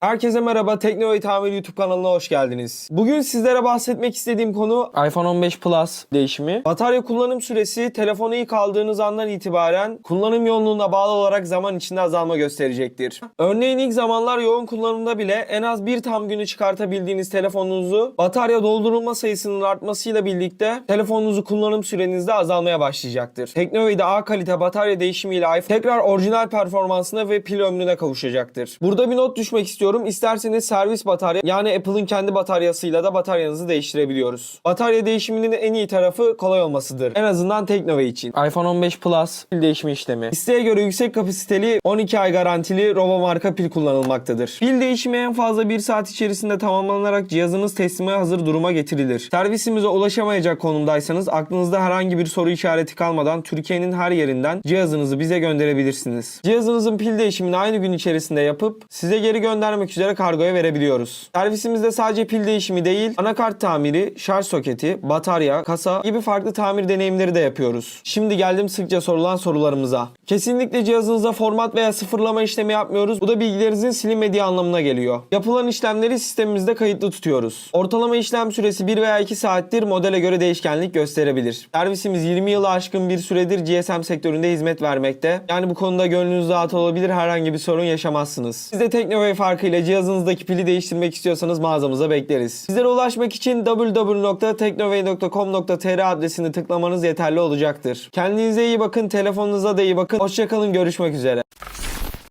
Herkese merhaba, Teknoloji Tamir YouTube kanalına hoş geldiniz. Bugün sizlere bahsetmek istediğim konu iPhone 15 Plus değişimi. Batarya kullanım süresi telefonu ilk aldığınız andan itibaren kullanım yoğunluğuna bağlı olarak zaman içinde azalma gösterecektir. Örneğin ilk zamanlar yoğun kullanımda bile en az bir tam günü çıkartabildiğiniz telefonunuzu batarya doldurulma sayısının artmasıyla birlikte telefonunuzu kullanım sürenizde azalmaya başlayacaktır. Teknoloji'de A kalite batarya değişimiyle iPhone tekrar orijinal performansına ve pil ömrüne kavuşacaktır. Burada bir not düşmek istiyorum. İsterseniz servis batarya yani Apple'ın kendi bataryasıyla da bataryanızı değiştirebiliyoruz. Batarya değişiminin en iyi tarafı kolay olmasıdır. En azından Teknova için. iPhone 15 Plus pil değişimi işlemi. İsteğe göre yüksek kapasiteli 12 ay garantili Robo marka pil kullanılmaktadır. Pil değişimi en fazla 1 saat içerisinde tamamlanarak cihazınız teslime hazır duruma getirilir. Servisimize ulaşamayacak konumdaysanız aklınızda herhangi bir soru işareti kalmadan Türkiye'nin her yerinden cihazınızı bize gönderebilirsiniz. Cihazınızın pil değişimini aynı gün içerisinde yapıp size geri göndermek üzere kargoya verebiliyoruz. Servisimizde sadece pil değişimi değil, anakart tamiri, şarj soketi, batarya, kasa gibi farklı tamir deneyimleri de yapıyoruz. Şimdi geldim sıkça sorulan sorularımıza. Kesinlikle cihazınıza format veya sıfırlama işlemi yapmıyoruz. Bu da bilgilerinizin silinmediği anlamına geliyor. Yapılan işlemleri sistemimizde kayıtlı tutuyoruz. Ortalama işlem süresi 1 veya 2 saattir modele göre değişkenlik gösterebilir. Servisimiz 20 yılı aşkın bir süredir GSM sektöründe hizmet vermekte. Yani bu konuda gönlünüz rahat olabilir herhangi bir sorun yaşamazsınız. Siz de Teknoway farkıyla cihazınızdaki pili değiştirmek istiyorsanız mağazamıza bekleriz. Sizlere ulaşmak için www.teknoway.com.tr adresini tıklamanız yeterli olacaktır. Kendinize iyi bakın, telefonunuza da iyi bakın. Hoşçakalın, görüşmek üzere.